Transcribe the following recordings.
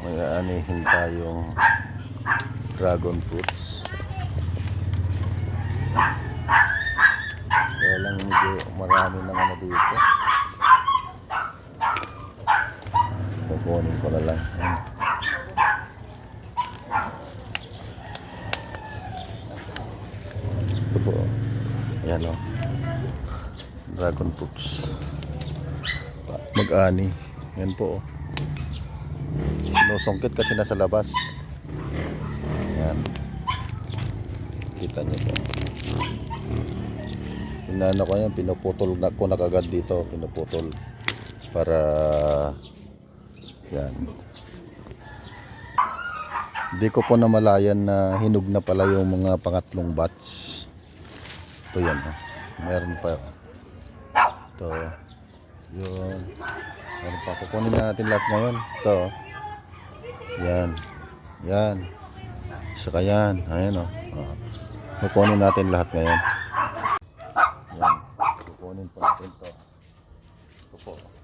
may aanihin tayong dragon fruits. Kaya lang medyo marami ng ano dito. Kukunin ko na lang. Ito po. Ayan o. Dragon fruits. Mag-ani. Yan po. oh. Sinusungkit kasi nasa labas. Yan. Kita niyo po. Inaano ko yan, pinuputol na ko na kagad dito. Pinuputol. Para yan. Hindi ko po namalayan na hinog na pala yung mga pangatlong batch. Ito yan. Oh. Meron pa. Ito. Yun. Meron pa. Kukunin na natin lahat ngayon. Ito. Yan. Yan. Saka yan. Ayan o. Oh. Kukunin natin lahat ngayon. Yan. Kukunin po natin ito. Ito po.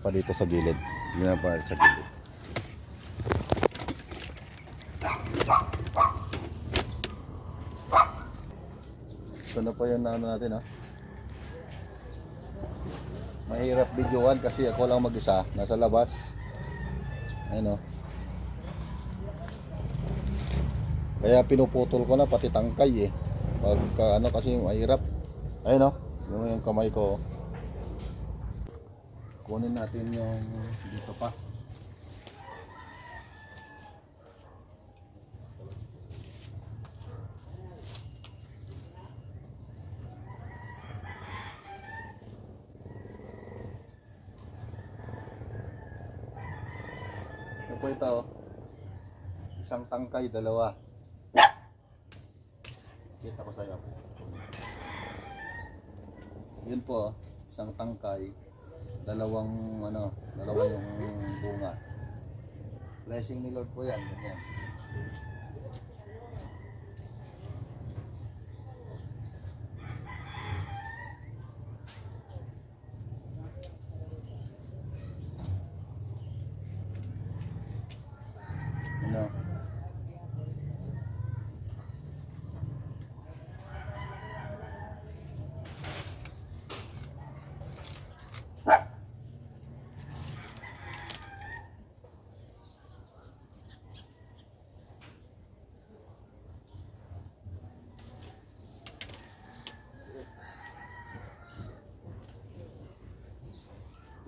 Pa dito sa gilid. Tingnan pa sa gilid. Ito na po yung ano natin ha. Mahirap videoan kasi ako lang mag-isa. Nasa labas. Ayun o. Kaya pinuputol ko na pati tangkay eh. Pagka ano kasi mahirap. Ayun o. Yung, yung kamay ko. Kunin natin yung dito pa. Ito po ito. Isang tangkay, dalawa. Kita ko sa'yo. Yun po, isang tangkay, dalawang ano, dalawa yung bunga. Blessing ni Lord po yan, ganyan. Ano?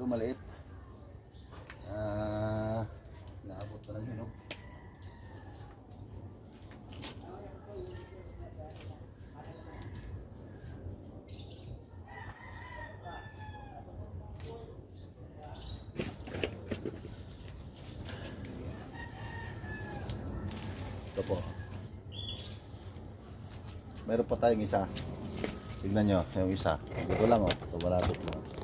Ito maliit. Ah, naabot pa ng hinog. Ito po. Meron pa tayong isa. Tignan nyo, yung isa. Ito lang oh. Ito malapit lang.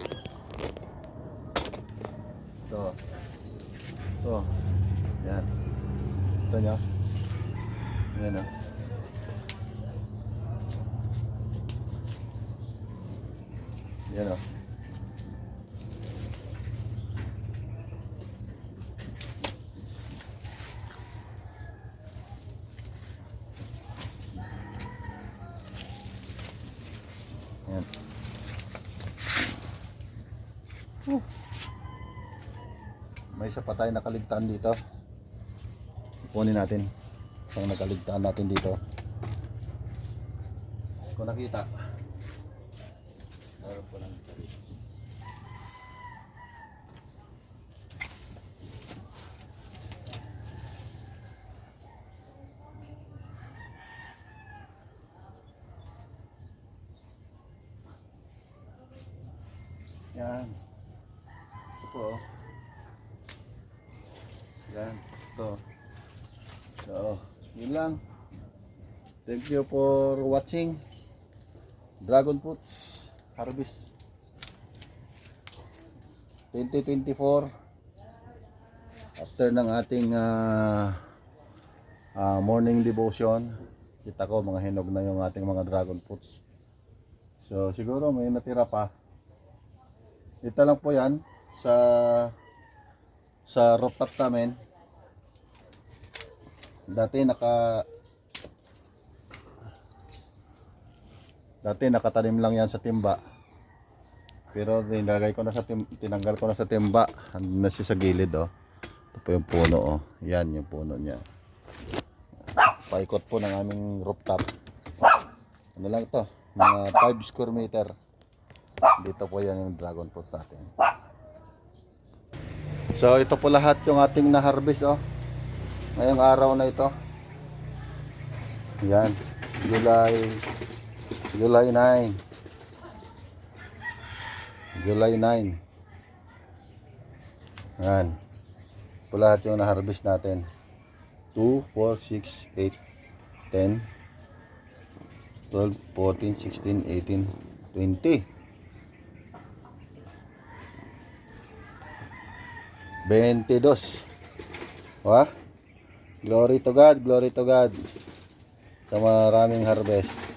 Ito. Ito. Yan. Ito nyo. Yan oh. Yan oh. Yan. May isa pa tayo nakaligtaan dito. Kunin natin. Isang nakaligtaan natin dito. Kung nakita. Meron po lang dito. Yan. Ito po. Yan. Ito. So, yun lang. Thank you for watching. Dragon Fruits. harvest 2024 after ng ating ah, ah, morning devotion kita ko mga hinog na yung ating mga dragon fruits so siguro may natira pa ito lang po yan sa sa rooftop namin dati naka dati nakatanim lang yan sa timba. Pero nilagay ko na sa tim tinanggal ko na sa timba. Andun na siya sa gilid oh. Ito po yung puno oh. Yan yung puno niya. Paikot po ng aming rooftop. Ano lang ito? Mga 5 square meter. Dito po yan yung dragon fruits natin. So ito po lahat yung ating na-harvest oh ngayong araw na ito. Yan. July July 9 July 9 yan. Ito lahat yung na-harvest natin. 2, 4, 6, 8, 10 12, 14, 16, 18, 20 22 Wah? Glory to God, glory to God sa maraming harvest.